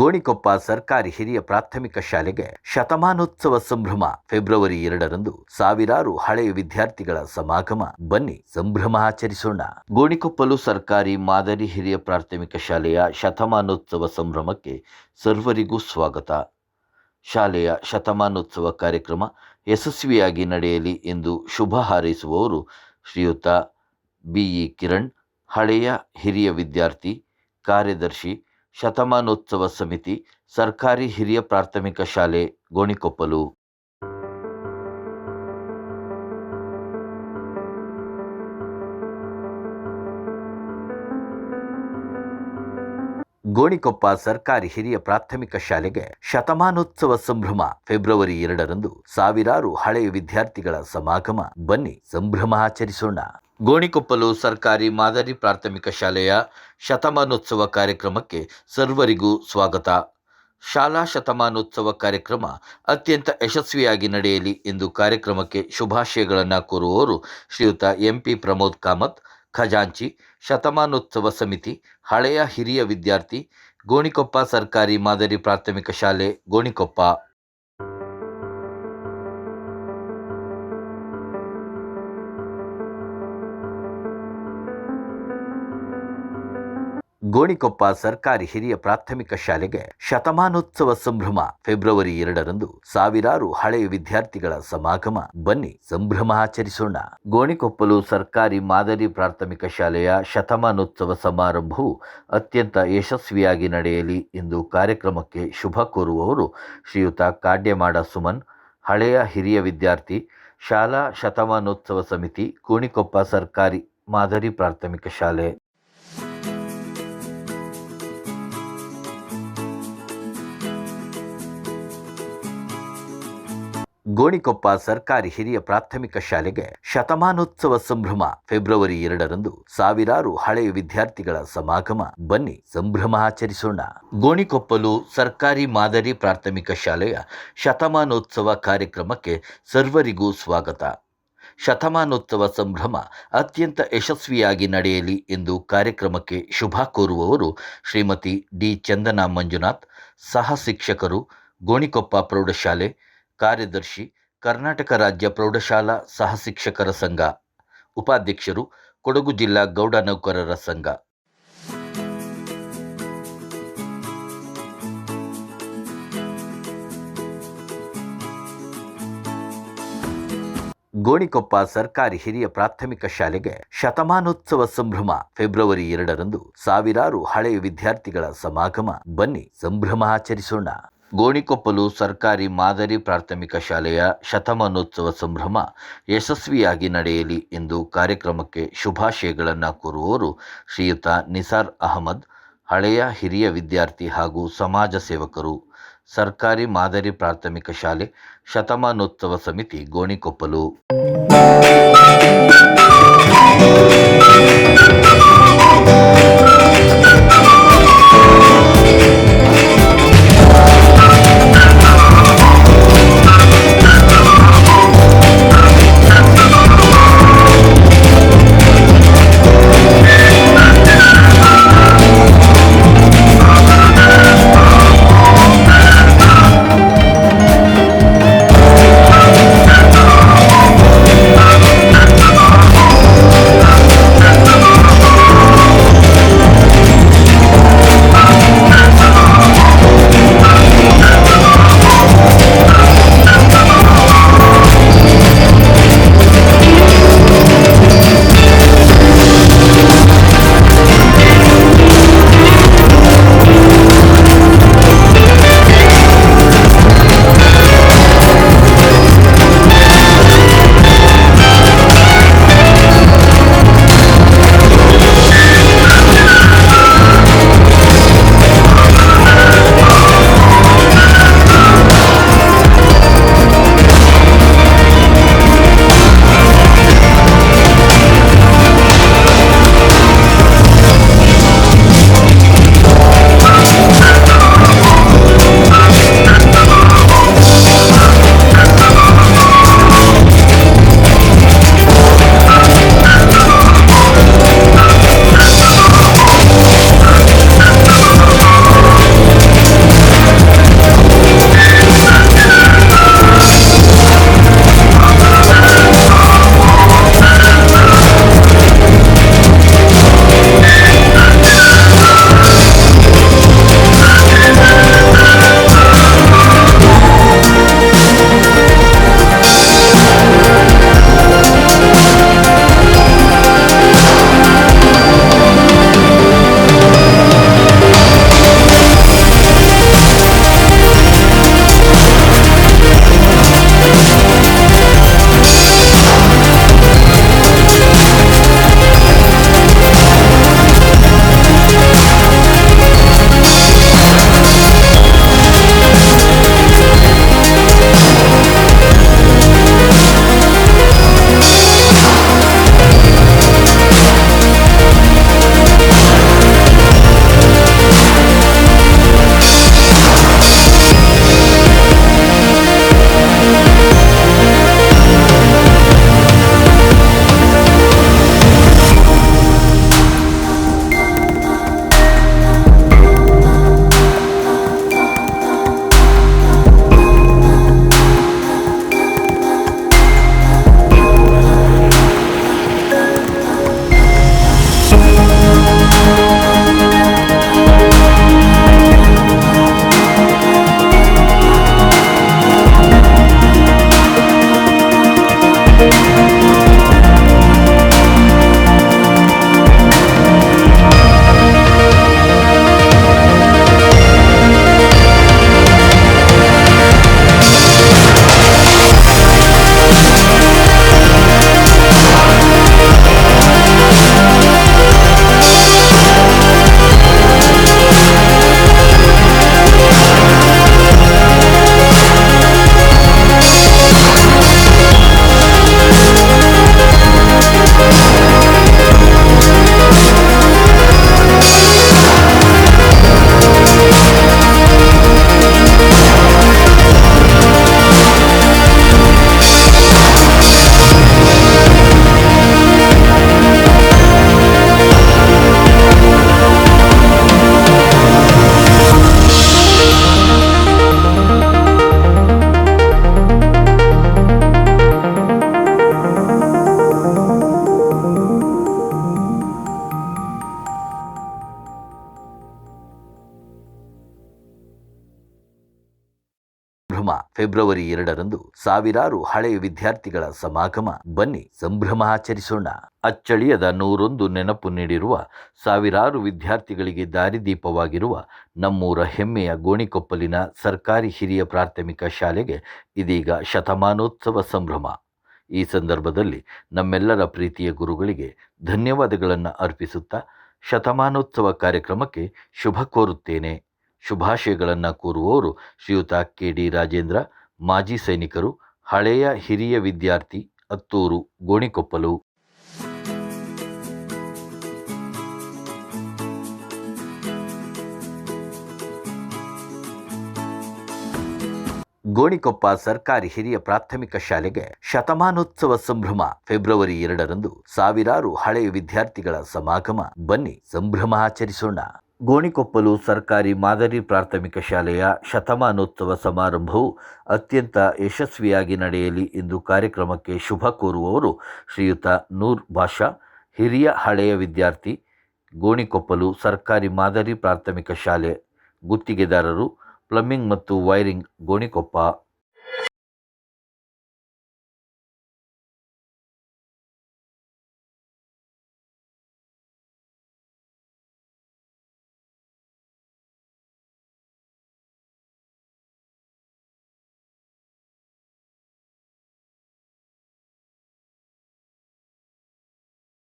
ಗೋಣಿಕೊಪ್ಪ ಸರ್ಕಾರಿ ಹಿರಿಯ ಪ್ರಾಥಮಿಕ ಶಾಲೆಗೆ ಶತಮಾನೋತ್ಸವ ಸಂಭ್ರಮ ಫೆಬ್ರವರಿ ಎರಡರಂದು ಸಾವಿರಾರು ಹಳೆಯ ವಿದ್ಯಾರ್ಥಿಗಳ ಸಮಾಗಮ. ಬನ್ನಿ ಸಂಭ್ರಮ ಆಚರಿಸೋಣ. ಗೋಣಿಕೊಪ್ಪಲು ಸರ್ಕಾರಿ ಮಾದರಿ ಹಿರಿಯ ಪ್ರಾಥಮಿಕ ಶಾಲೆಯ ಶತಮಾನೋತ್ಸವ ಸಂಭ್ರಮಕ್ಕೆ ಸರ್ವರಿಗೂ ಸ್ವಾಗತ. ಶಾಲೆಯ ಶತಮಾನೋತ್ಸವ ಕಾರ್ಯಕ್ರಮ ಯಶಸ್ವಿಯಾಗಿ ನಡೆಯಲಿ ಎಂದು ಶುಭ ಹಾರೈಸುವವರು ಶ್ರೀಯುತ ಬಿಇ ಕಿರಣ್, ಹಳೆಯ ಹಿರಿಯ ವಿದ್ಯಾರ್ಥಿ, ಕಾರ್ಯದರ್ಶಿ ಶತಮಾನೋತ್ಸವ ಸಮಿತಿ, ಸರ್ಕಾರಿ ಹಿರಿಯ ಪ್ರಾಥಮಿಕ ಶಾಲೆ, ಗೋಣಿಕೊಪ್ಪಲು. ಗೋಣಿಕೊಪ್ಪ ಸರ್ಕಾರಿ ಹಿರಿಯ ಪ್ರಾಥಮಿಕ ಶಾಲೆಗೆ ಶತಮಾನೋತ್ಸವ ಸಂಭ್ರಮ ಫೆಬ್ರವರಿ ಎರಡರಂದು ಸಾವಿರಾರು ಹಳೆಯ ವಿದ್ಯಾರ್ಥಿಗಳ ಸಮಾಗಮ. ಬನ್ನಿ, ಸಂಭ್ರಮ ಆಚರಿಸೋಣ. ಗೋಣಿಕೊಪ್ಪಲು ಸರ್ಕಾರಿ ಮಾದರಿ ಪ್ರಾಥಮಿಕ ಶಾಲೆಯ ಶತಮಾನೋತ್ಸವ ಕಾರ್ಯಕ್ರಮಕ್ಕೆ ಸರ್ವರಿಗೂ ಸ್ವಾಗತ. ಶಾಲಾ ಶತಮಾನೋತ್ಸವ ಕಾರ್ಯಕ್ರಮ ಅತ್ಯಂತ ಯಶಸ್ವಿಯಾಗಿ ನಡೆಯಲಿ ಎಂದು ಕಾರ್ಯಕ್ರಮಕ್ಕೆ ಶುಭಾಶಯಗಳನ್ನು ಕೋರುವವರು ಶ್ರೀಯುತ ಎಂಪಿ ಪ್ರಮೋದ್ ಕಾಮತ್, ಖಜಾಂಚಿ, ಶತಮಾನೋತ್ಸವ ಸಮಿತಿ, ಹಳೆಯ ಹಿರಿಯ ವಿದ್ಯಾರ್ಥಿ, ಗೋಣಿಕೊಪ್ಪ ಸರ್ಕಾರಿ ಮಾದರಿ ಪ್ರಾಥಮಿಕ ಶಾಲೆ, ಗೋಣಿಕೊಪ್ಪ. ಗೋಣಿಕೊಪ್ಪ ಸರ್ಕಾರಿ ಹಿರಿಯ ಪ್ರಾಥಮಿಕ ಶಾಲೆಗೆ ಶತಮಾನೋತ್ಸವ ಸಂಭ್ರಮ ಫೆಬ್ರವರಿ ಎರಡರಂದು ಸಾವಿರಾರು ಹಳೆಯ ವಿದ್ಯಾರ್ಥಿಗಳ ಸಮಾಗಮ. ಬನ್ನಿ, ಸಂಭ್ರಮ ಆಚರಿಸೋಣ. ಗೋಣಿಕೊಪ್ಪಲು ಸರ್ಕಾರಿ ಮಾದರಿ ಪ್ರಾಥಮಿಕ ಶಾಲೆಯ ಶತಮಾನೋತ್ಸವ ಸಮಾರಂಭವು ಅತ್ಯಂತ ಯಶಸ್ವಿಯಾಗಿ ನಡೆಯಲಿ ಎಂದು ಕಾರ್ಯಕ್ರಮಕ್ಕೆ ಶುಭ ಕೋರುವವರು ಶ್ರೀಯುತ ಕಾಡ್ಯಮಾಡ ಸುಮನ್, ಹಳೆಯ ಹಿರಿಯ ವಿದ್ಯಾರ್ಥಿ, ಶಾಲಾ ಶತಮಾನೋತ್ಸವ ಸಮಿತಿ, ಗೋಣಿಕೊಪ್ಪ ಸರ್ಕಾರಿ ಮಾದರಿ ಪ್ರಾಥಮಿಕ ಶಾಲೆ. ಗೋಣಿಕೊಪ್ಪ ಸರ್ಕಾರಿ ಹಿರಿಯ ಪ್ರಾಥಮಿಕ ಶಾಲೆಗೆ ಶತಮಾನೋತ್ಸವ ಸಂಭ್ರಮ ಫೆಬ್ರವರಿ ಎರಡರಂದು ಸಾವಿರಾರು ಹಳೆಯ ವಿದ್ಯಾರ್ಥಿಗಳ ಸಮಾಗಮ. ಬನ್ನಿ ಸಂಭ್ರಮ ಆಚರಿಸೋಣ. ಗೋಣಿಕೊಪ್ಪಲು ಸರ್ಕಾರಿ ಮಾದರಿ ಪ್ರಾಥಮಿಕ ಶಾಲೆಯ ಶತಮಾನೋತ್ಸವ ಕಾರ್ಯಕ್ರಮಕ್ಕೆ ಸರ್ವರಿಗೂ ಸ್ವಾಗತ. ಶತಮಾನೋತ್ಸವ ಸಂಭ್ರಮ ಅತ್ಯಂತ ಯಶಸ್ವಿಯಾಗಿ ನಡೆಯಲಿ ಎಂದು ಕಾರ್ಯಕ್ರಮಕ್ಕೆ ಶುಭ ಕೋರುವವರು ಶ್ರೀಮತಿ ಡಿ ಚಂದನಾ ಮಂಜುನಾಥ್, ಸಹ ಶಿಕ್ಷಕರು, ಗೋಣಿಕೊಪ್ಪ ಪ್ರೌಢಶಾಲೆ ಕಾರ್ಯದರ್ಶಿ, ಕರ್ನಾಟಕ ರಾಜ್ಯ ಪ್ರೌಢಶಾಲಾ ಸಹ ಶಿಕ್ಷಕರ ಸಂಘ. ಉಪಾಧ್ಯಕ್ಷರು, ಕೊಡಗು ಜಿಲ್ಲಾ ಗೌಡ ನೌಕರರ ಸಂಘ. ಗೋಣಿಕೊಪ್ಪ ಸರ್ಕಾರಿ ಹಿರಿಯ ಪ್ರಾಥಮಿಕ ಶಾಲೆಗೆ ಶತಮಾನೋತ್ಸವ ಸಂಭ್ರಮ ಫೆಬ್ರವರಿ ಎರಡರಂದು ಸಾವಿರಾರು ಹಳೆಯ ವಿದ್ಯಾರ್ಥಿಗಳ ಸಮಾಗಮ. ಬನ್ನಿ, ಸಂಭ್ರಮ ಆಚರಿಸೋಣ. ಗೋಣಿಕೊಪ್ಪಲು ಸರ್ಕಾರಿ ಮಾದರಿ ಪ್ರಾಥಮಿಕ ಶಾಲೆಯ ಶತಮಾನೋತ್ಸವ ಸಂಭ್ರಮ ಯಶಸ್ವಿಯಾಗಿ ನಡೆಯಲಿ ಎಂದು ಕಾರ್ಯಕ್ರಮಕ್ಕೆ ಶುಭಾಶಯಗಳನ್ನು ಕೋರುವವರು ಶ್ರೀಯುತ ನಿಸಾರ್ ಅಹಮದ್, ಹಳೆಯ ಹಿರಿಯ ವಿದ್ಯಾರ್ಥಿ ಹಾಗೂ ಸಮಾಜ ಸೇವಕರು. ಸರ್ಕಾರಿ ಮಾದರಿ ಪ್ರಾಥಮಿಕ ಶಾಲೆ ಶತಮಾನೋತ್ಸವ ಸಮಿತಿ, ಗೋಣಿಕೊಪ್ಪಲು. ಫೆಬ್ರವರಿ ಎರಡರಂದು ಸಾವಿರಾರು ಹಳೆಯ ವಿದ್ಯಾರ್ಥಿಗಳ ಸಮಾಗಮ. ಬನ್ನಿ, ಸಂಭ್ರಮ ಆಚರಿಸೋಣ. ಅಚ್ಚಳಿಯದ ನೂರೊಂದು ನೆನಪು ನೀಡಿರುವ, ಸಾವಿರಾರು ವಿದ್ಯಾರ್ಥಿಗಳಿಗೆ ದಾರಿದೀಪವಾಗಿರುವ ನಮ್ಮೂರ ಹೆಮ್ಮೆಯ ಗೋಣಿಕೊಪ್ಪಲಿನ ಸರ್ಕಾರಿ ಹಿರಿಯ ಪ್ರಾಥಮಿಕ ಶಾಲೆಗೆ ಇದೀಗ ಶತಮಾನೋತ್ಸವ ಸಂಭ್ರಮ. ಈ ಸಂದರ್ಭದಲ್ಲಿ ನಮ್ಮೆಲ್ಲರ ಪ್ರೀತಿಯ ಗುರುಗಳಿಗೆ ಧನ್ಯವಾದಗಳನ್ನು ಅರ್ಪಿಸುತ್ತಾ ಶತಮಾನೋತ್ಸವ ಕಾರ್ಯಕ್ರಮಕ್ಕೆ ಶುಭ ಕೋರುತ್ತೇನೆ. ಶುಭಾಶಯಗಳನ್ನು ಕೋರುವವರು ಶ್ರೀಯುತ ಕೆ ಡಿ ರಾಜೇಂದ್ರ, ಮಾಜಿ ಸೈನಿಕರು, ಹಳೆಯ ಹಿರಿಯ ವಿದ್ಯಾರ್ಥಿ ಅತ್ತೂರು ಗೋಣಿಕೊಪ್ಪಲು. ಗೋಣಿಕೊಪ್ಪ ಸರ್ಕಾರಿ ಹಿರಿಯ ಪ್ರಾಥಮಿಕ ಶಾಲೆಗೆ ಶತಮಾನೋತ್ಸವ ಸಂಭ್ರಮ ಫೆಬ್ರವರಿ ಎರಡರಂದು ಸಾವಿರಾರು ಹಳೆಯ ವಿದ್ಯಾರ್ಥಿಗಳ ಸಮಾಗಮ. ಬನ್ನಿ, ಸಂಭ್ರಮ ಆಚರಿಸೋಣ. ಗೋಣಿಕೊಪ್ಪಲು ಸರ್ಕಾರಿ ಮಾದರಿ ಪ್ರಾಥಮಿಕ ಶಾಲೆಯ ಶತಮಾನೋತ್ಸವ ಸಮಾರಂಭವು ಅತ್ಯಂತ ಯಶಸ್ವಿಯಾಗಿ ನಡೆಯಲಿ ಎಂದು ಕಾರ್ಯಕ್ರಮಕ್ಕೆ ಶುಭ ಕೋರುವವರು ಶ್ರೀಯುತ ನೂರ್ ಬಾಷಾ, ಹಿರಿಯ ಹಳೆಯ ವಿದ್ಯಾರ್ಥಿ, ಗೋಣಿಕೊಪ್ಪಲು ಸರ್ಕಾರಿ ಮಾದರಿ ಪ್ರಾಥಮಿಕ ಶಾಲೆ ಗುತ್ತಿಗೆದಾರರು ಪ್ಲಂಬಿಂಗ್ ಮತ್ತು ವೈರಿಂಗ್ ಗೋಣಿಕೊಪ್ಪ.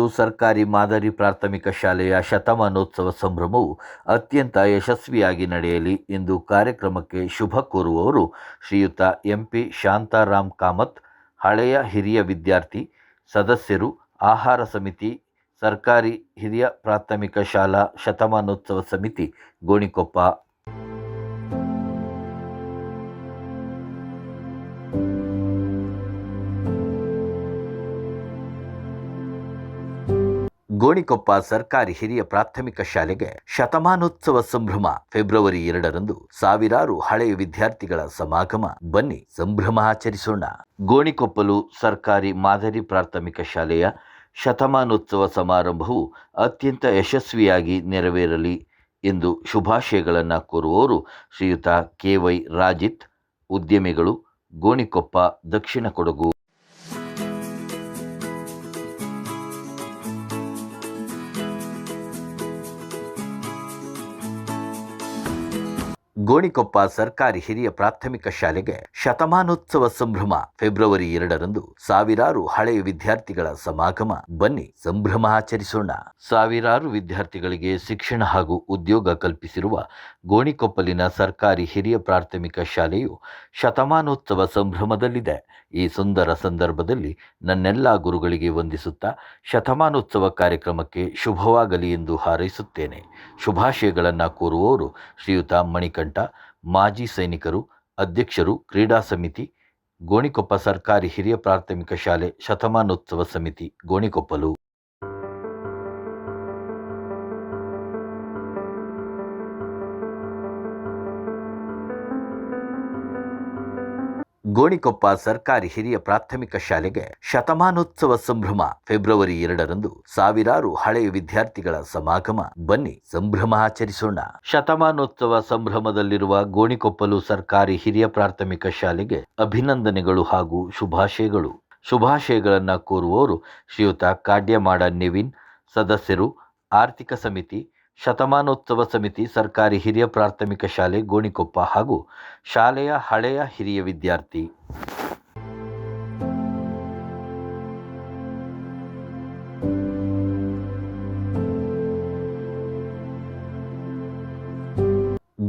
ಸರ್ಕಾರಿ ಮಾದರಿ ಪ್ರಾಥಮಿಕ ಶಾಲೆಯ ಶತಮಾನೋತ್ಸವ ಸಂಭ್ರಮವು ಅತ್ಯಂತ ಯಶಸ್ವಿಯಾಗಿ ನಡೆಯಲಿ ಎಂದು ಕಾರ್ಯಕ್ರಮಕ್ಕೆ ಶುಭ ಕೋರುವವರು ಶ್ರೀಯುತ ಎಂ ಪಿ ಶಾಂತಾರಾಮ್ ಕಾಮತ್, ಹಳೆಯ ಹಿರಿಯ ವಿದ್ಯಾರ್ಥಿ, ಸದಸ್ಯರು, ಆಹಾರ ಸಮಿತಿ, ಸರ್ಕಾರಿ ಹಿರಿಯ ಪ್ರಾಥಮಿಕ ಶಾಲಾ ಶತಮಾನೋತ್ಸವ ಸಮಿತಿ, ಗೋಣಿಕೊಪ್ಪ. ಗೋಣಿಕೊಪ್ಪ ಸರ್ಕಾರಿ ಹಿರಿಯ ಪ್ರಾಥಮಿಕ ಶಾಲೆಗೆ ಶತಮಾನೋತ್ಸವ ಸಂಭ್ರಮ ಫೆಬ್ರವರಿ ಎರಡರಂದು ಸಾವಿರಾರು ಹಳೆಯ ವಿದ್ಯಾರ್ಥಿಗಳ ಸಮಾಗಮ. ಬನ್ನಿ ಸಂಭ್ರಮ ಆಚರಿಸೋಣ. ಗೋಣಿಕೊಪ್ಪಲು ಸರ್ಕಾರಿ ಮಾದರಿ ಪ್ರಾಥಮಿಕ ಶಾಲೆಯ ಶತಮಾನೋತ್ಸವ ಸಮಾರಂಭವು ಅತ್ಯಂತ ಯಶಸ್ವಿಯಾಗಿ ನೆರವೇರಲಿ ಎಂದು ಶುಭಾಶಯಗಳನ್ನು ಕೋರುವವರು ಶ್ರೀಯುತ ಕೆ ವೈ ರಾಜಿತ್, ಉದ್ಯಮಿಗಳು ಗೋಣಿಕೊಪ್ಪ ದಕ್ಷಿಣ ಕೊಡಗು. ಗೋಣಿಕೊಪ್ಪ ಸರ್ಕಾರಿ ಹಿರಿಯ ಪ್ರಾಥಮಿಕ ಶಾಲೆಗೆ ಶತಮಾನೋತ್ಸವ ಸಂಭ್ರಮ ಫೆಬ್ರವರಿ ಎರಡರಂದು ಸಾವಿರಾರು ಹಳೆಯ ವಿದ್ಯಾರ್ಥಿಗಳ ಸಮಾಗಮ. ಬನ್ನಿ, ಸಂಭ್ರಮ ಆಚರಿಸೋಣ. ಸಾವಿರಾರು ವಿದ್ಯಾರ್ಥಿಗಳಿಗೆ ಶಿಕ್ಷಣ ಹಾಗೂ ಉದ್ಯೋಗ ಕಲ್ಪಿಸಿರುವ ಗೋಣಿಕೊಪ್ಪಲಿನ ಸರ್ಕಾರಿ ಹಿರಿಯ ಪ್ರಾಥಮಿಕ ಶಾಲೆಯು ಶತಮಾನೋತ್ಸವ ಸಂಭ್ರಮದಲ್ಲಿದೆ. ಈ ಸುಂದರ ಸಂದರ್ಭದಲ್ಲಿ ನನ್ನೆಲ್ಲ ಗುರುಗಳಿಗೆ ವಂದಿಸುತ್ತಾ ಶತಮಾನೋತ್ಸವ ಕಾರ್ಯಕ್ರಮಕ್ಕೆ ಶುಭವಾಗಲಿ ಎಂದು ಹಾರೈಸುತ್ತೇನೆ. ಶುಭಾಶಯಗಳನ್ನು ಕೋರುವವರು ಶ್ರೀಯುತ ಮಣಿಕಂಠ. ಮಾಜಿ ಸೈನಿಕರು ಅಧ್ಯಕ್ಷರು ಕ್ರೀಡಾ ಸಮಿತಿ ಗೋಣಿಕೊಪ್ಪ ಸರ್ಕಾರಿ ಹಿರಿಯ ಪ್ರಾಥಮಿಕ ಶಾಲೆ ಶತಮಾನೋತ್ಸವ ಸಮಿತಿ ಗೋಣಿಕೊಪ್ಪಲು. ಗೋಣಿಕೊಪ್ಪ ಸರ್ಕಾರಿ ಹಿರಿಯ ಪ್ರಾಥಮಿಕ ಶಾಲೆಗೆ ಶತಮಾನೋತ್ಸವ ಸಂಭ್ರಮ ಫೆಬ್ರವರಿ ಎರಡರಂದು ಸಾವಿರಾರು ಹಳೆಯ ವಿದ್ಯಾರ್ಥಿಗಳ ಸಮಾಗಮ. ಬನ್ನಿ ಸಂಭ್ರಮ ಆಚರಿಸೋಣ. ಶತಮಾನೋತ್ಸವ ಸಂಭ್ರಮದಲ್ಲಿರುವ ಗೋಣಿಕೊಪ್ಪಲು ಸರ್ಕಾರಿ ಹಿರಿಯ ಪ್ರಾಥಮಿಕ ಶಾಲೆಗೆ ಅಭಿನಂದನೆಗಳು ಹಾಗೂ ಶುಭಾಶಯಗಳು. ಶುಭಾಶಯಗಳನ್ನು ಕೋರುವವರು ಶ್ರೀಯುತ ಕಾಡ್ಯಮಾಡ ನಿವಿನ್, ಸದಸ್ಯರು, ಆರ್ಥಿಕ ಸಮಿತಿ ಶತಮಾನೋತ್ಸವ ಸಮಿತಿ ಸರ್ಕಾರಿ ಹಿರಿಯ ಪ್ರಾಥಮಿಕ ಶಾಲೆ ಗೋಣಿಕೊಪ್ಪ ಹಾಗೂ ಶಾಲೆಯ ಹಳೆಯ ಹಿರಿಯ ವಿದ್ಯಾರ್ಥಿ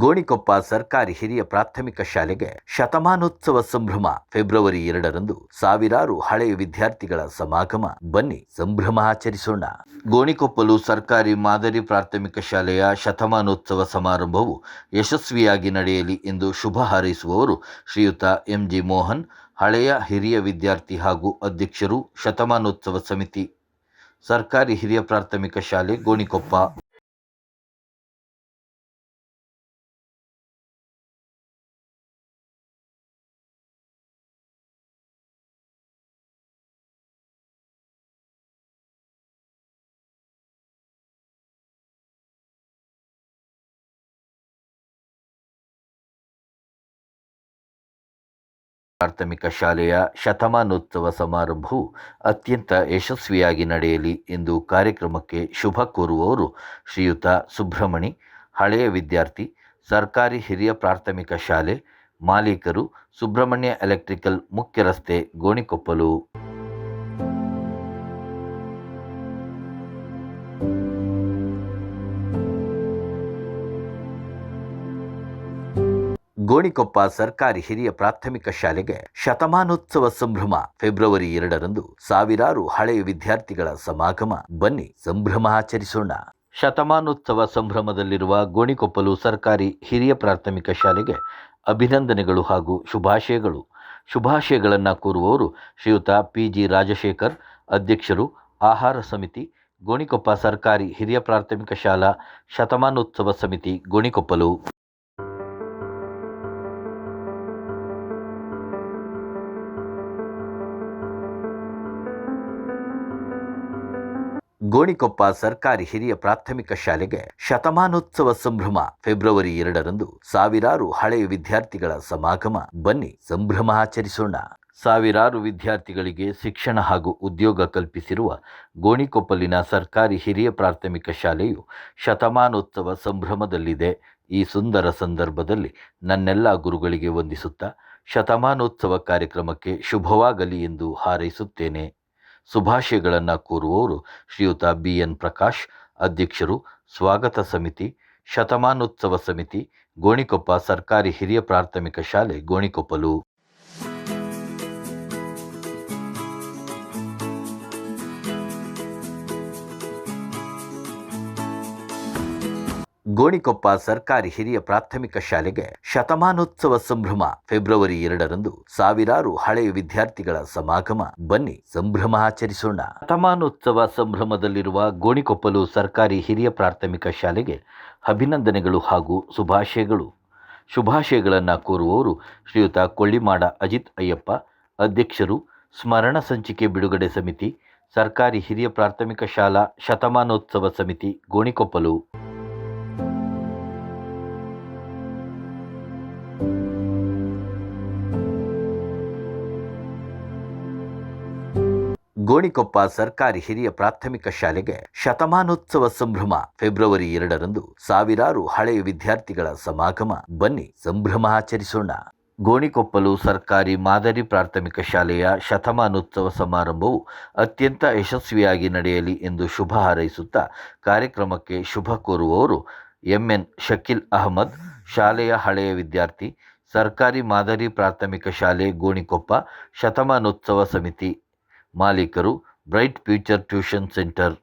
ಗೋಣಿಕೊಪ್ಪ ಸರ್ಕಾರಿ ಹಿರಿಯ ಪ್ರಾಥಮಿಕ ಶಾಲೆಗೆ ಶತಮಾನೋತ್ಸವ ಸಂಭ್ರಮ ಫೆಬ್ರವರಿ ಎರಡರಂದು ಸಾವಿರಾರು ಹಳೆಯ ವಿದ್ಯಾರ್ಥಿಗಳ ಸಮಾಗಮ. ಬನ್ನಿ ಸಂಭ್ರಮ ಆಚರಿಸೋಣ. ಗೋಣಿಕೊಪ್ಪಲು ಸರ್ಕಾರಿ ಮಾದರಿ ಪ್ರಾಥಮಿಕ ಶಾಲೆಯ ಶತಮಾನೋತ್ಸವ ಸಮಾರಂಭವು ಯಶಸ್ವಿಯಾಗಿ ನಡೆಯಲಿ ಎಂದು ಶುಭ ಹಾರೈಸುವವರು ಶ್ರೀಯುತ ಎಂಜಿ ಮೋಹನ್, ಹಳೆಯ ಹಿರಿಯ ವಿದ್ಯಾರ್ಥಿ ಹಾಗೂ ಅಧ್ಯಕ್ಷರು ಶತಮಾನೋತ್ಸವ ಸಮಿತಿ. ಸರ್ಕಾರಿ ಹಿರಿಯ ಪ್ರಾಥಮಿಕ ಶಾಲೆ ಗೋಣಿಕೊಪ್ಪ. ಪ್ರಾಥಮಿಕ ಶಾಲೆಯ ಶತಮಾನೋತ್ಸವ ಸಮಾರಂಭವು ಅತ್ಯಂತ ಯಶಸ್ವಿಯಾಗಿ ನಡೆಯಲಿ ಎಂದು ಕಾರ್ಯಕ್ರಮಕ್ಕೆ ಶುಭ ಕೋರುವವರು ಶ್ರೀಯುತ ಸುಬ್ರಹ್ಮಣಿ, ಹಳೆಯ ವಿದ್ಯಾರ್ಥಿ, ಸರ್ಕಾರಿ ಹಿರಿಯ ಪ್ರಾಥಮಿಕ ಶಾಲೆ ಮಾಲೀಕರು, ಸುಬ್ರಹ್ಮಣ್ಯ ಎಲೆಕ್ಟ್ರಿಕಲ್ ಮುಖ್ಯ ರಸ್ತೆ ಗೋಣಿಕೊಪ್ಪಲು. ಗೋಣಿಕೊಪ್ಪ ಸರ್ಕಾರಿ ಹಿರಿಯ ಪ್ರಾಥಮಿಕ ಶಾಲೆಗೆ ಶತಮಾನೋತ್ಸವ ಸಂಭ್ರಮ ಫೆಬ್ರವರಿ ಎರಡರಂದು ಸಾವಿರಾರು ಹಳೆಯ ವಿದ್ಯಾರ್ಥಿಗಳ ಸಮಾಗಮ. ಬನ್ನಿ ಸಂಭ್ರಮ ಆಚರಿಸೋಣ. ಶತಮಾನೋತ್ಸವ ಸಂಭ್ರಮದಲ್ಲಿರುವ ಗೋಣಿಕೊಪ್ಪಲು ಸರ್ಕಾರಿ ಹಿರಿಯ ಪ್ರಾಥಮಿಕ ಶಾಲೆಗೆ ಅಭಿನಂದನೆಗಳು ಹಾಗೂ ಶುಭಾಶಯಗಳು. ಶುಭಾಶಯಗಳನ್ನು ಕೋರುವವರು ಶ್ರೀಯುತ ಪಿ ಜಿ ರಾಜಶೇಖರ್, ಅಧ್ಯಕ್ಷರು ಆಹಾರ ಸಮಿತಿ, ಗೋಣಿಕೊಪ್ಪ ಸರ್ಕಾರಿ ಹಿರಿಯ ಪ್ರಾಥಮಿಕ ಶಾಲಾ, ಶತಮಾನೋತ್ಸವ ಸಮಿತಿ, ಗೋಣಿಕೊಪ್ಪಲು. ಗೋಣಿಕೊಪ್ಪ ಸರ್ಕಾರಿ ಹಿರಿಯ ಪ್ರಾಥಮಿಕ ಶಾಲೆಗೆ ಶತಮಾನೋತ್ಸವ ಸಂಭ್ರಮ ಫೆಬ್ರವರಿ ಎರಡರಂದು ಸಾವಿರಾರು ಹಳೆಯ ವಿದ್ಯಾರ್ಥಿಗಳ ಸಮಾಗಮ. ಬನ್ನಿ, ಸಂಭ್ರಮ ಆಚರಿಸೋಣ. ಸಾವಿರಾರು ವಿದ್ಯಾರ್ಥಿಗಳಿಗೆ ಶಿಕ್ಷಣ ಹಾಗೂ ಉದ್ಯೋಗ ಕಲ್ಪಿಸಿರುವ ಗೋಣಿಕೊಪ್ಪಲಿನ ಸರ್ಕಾರಿ ಹಿರಿಯ ಪ್ರಾಥಮಿಕ ಶಾಲೆಯು ಶತಮಾನೋತ್ಸವ ಸಂಭ್ರಮದಲ್ಲಿದೆ. ಈ ಸುಂದರ ಸಂದರ್ಭದಲ್ಲಿ ನನ್ನೆಲ್ಲ ಗುರುಗಳಿಗೆ ವಂದಿಸುತ್ತಾ ಶತಮಾನೋತ್ಸವ ಕಾರ್ಯಕ್ರಮಕ್ಕೆ ಶುಭವಾಗಲಿ ಎಂದು ಹಾರೈಸುತ್ತೇನೆ. ಶುಭಾಶಯಗಳನ್ನು ಕೋರುವವರು ಶ್ರೀಯುತ ಬಿ ಎನ್ ಪ್ರಕಾಶ್, ಅಧ್ಯಕ್ಷರು ಸ್ವಾಗತ ಸಮಿತಿ, ಶತಮಾನೋತ್ಸವ ಸಮಿತಿ, ಗೋಣಿಕೊಪ್ಪ ಸರ್ಕಾರಿ ಹಿರಿಯ ಪ್ರಾಥಮಿಕ ಶಾಲೆ, ಗೋಣಿಕೊಪ್ಪಲು. ಗೋಣಿಕೊಪ್ಪ ಸರ್ಕಾರಿ ಹಿರಿಯ ಪ್ರಾಥಮಿಕ ಶಾಲೆಗೆ ಶತಮಾನೋತ್ಸವ ಸಂಭ್ರಮ ಫೆಬ್ರವರಿ ಎರಡರಂದು ಸಾವಿರಾರು ಹಳೆಯ ವಿದ್ಯಾರ್ಥಿಗಳ ಸಮಾಗಮ. ಬನ್ನಿ, ಸಂಭ್ರಮ ಆಚರಿಸೋಣ. ಶತಮಾನೋತ್ಸವ ಸಂಭ್ರಮದಲ್ಲಿರುವ ಗೋಣಿಕೊಪ್ಪಲು ಸರ್ಕಾರಿ ಹಿರಿಯ ಪ್ರಾಥಮಿಕ ಶಾಲೆಗೆ ಅಭಿನಂದನೆಗಳು ಹಾಗೂ ಶುಭಾಶಯಗಳು. ಶುಭಾಶಯಗಳನ್ನು ಕೋರುವವರು ಶ್ರೀಯುತ ಕೊಳ್ಳಿಮಾಡ ಅಜಿತ್ ಅಯ್ಯಪ್ಪ, ಅಧ್ಯಕ್ಷರು ಸ್ಮರಣ ಸಂಚಿಕೆ ಬಿಡುಗಡೆ ಸಮಿತಿ, ಸರ್ಕಾರಿ ಹಿರಿಯ ಪ್ರಾಥಮಿಕ ಶಾಲಾ ಶತಮಾನೋತ್ಸವ ಸಮಿತಿ, ಗೋಣಿಕೊಪ್ಪಲು. ಗೋಣಿಕೊಪ್ಪ ಸರ್ಕಾರಿ ಹಿರಿಯ ಪ್ರಾಥಮಿಕ ಶಾಲೆಗೆ ಶತಮಾನೋತ್ಸವ ಸಂಭ್ರಮ ಫೆಬ್ರವರಿ ಎರಡರಂದು ಸಾವಿರಾರು ಹಳೆಯ ವಿದ್ಯಾರ್ಥಿಗಳ ಸಮಾಗಮ. ಬನ್ನಿ, ಸಂಭ್ರಮ ಆಚರಿಸೋಣ. ಗೋಣಿಕೊಪ್ಪಲು ಸರ್ಕಾರಿ ಮಾದರಿ ಪ್ರಾಥಮಿಕ ಶಾಲೆಯ ಶತಮಾನೋತ್ಸವ ಸಮಾರಂಭವು ಅತ್ಯಂತ ಯಶಸ್ವಿಯಾಗಿ ನಡೆಯಲಿ ಎಂದು ಶುಭ ಹಾರೈಸುತ್ತಾ ಕಾರ್ಯಕ್ರಮಕ್ಕೆ ಶುಭ ಕೋರುವವರು ಎಂಎನ್ ಶಕೀಲ್ ಅಹಮದ್, ಶಾಲೆಯ ಹಳೆಯ ವಿದ್ಯಾರ್ಥಿ, ಸರ್ಕಾರಿ ಮಾದರಿ ಪ್ರಾಥಮಿಕ ಶಾಲೆ ಗೋಣಿಕೊಪ್ಪ, ಶತಮಾನೋತ್ಸವ ಸಮಿತಿ ಮಾಲೀಕರು ಬ್ರೈಟ್ ಫ್ಯೂಚರ್ ಟ್ಯೂಷನ್ ಸೆಂಟರ್.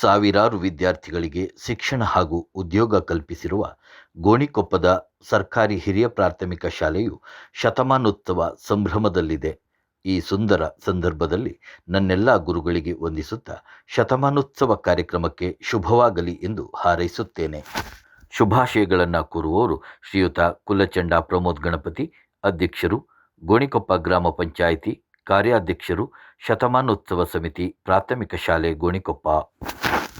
ಸಾವಿರಾರು ವಿದ್ಯಾರ್ಥಿಗಳಿಗೆ ಶಿಕ್ಷಣ ಹಾಗೂ ಉದ್ಯೋಗ ಕಲ್ಪಿಸಿರುವ ಗೋಣಿಕೊಪ್ಪದ ಸರ್ಕಾರಿ ಹಿರಿಯ ಪ್ರಾಥಮಿಕ ಶಾಲೆಯು ಶತಮಾನೋತ್ಸವ ಸಂಭ್ರಮದಲ್ಲಿದೆ. ಈ ಸುಂದರ ಸಂದರ್ಭದಲ್ಲಿ ನನ್ನೆಲ್ಲ ಗುರುಗಳಿಗೆ ವಂದಿಸುತ್ತಾ ಶತಮಾನೋತ್ಸವ ಕಾರ್ಯಕ್ರಮಕ್ಕೆ ಶುಭವಾಗಲಿ ಎಂದು ಹಾರೈಸುತ್ತೇನೆ. ಶುಭಾಶಯಗಳನ್ನು ಕೋರುವವರು ಶ್ರೀಯುತ ಕುಲಚಂಡ ಪ್ರಮೋದ್ ಗಣಪತಿ, ಅಧ್ಯಕ್ಷರು ಗೋಣಿಕೊಪ್ಪ ಗ್ರಾಮ ಪಂಚಾಯಿತಿ ಕಾರ್ಯಾಧ್ಯಕ್ಷರು ಶತಮಾನೋತ್ಸವ ಸಮಿತಿ ಪ್ರಾಥಮಿಕ ಶಾಲೆ ಗೋಣಿಕೊಪ್ಪ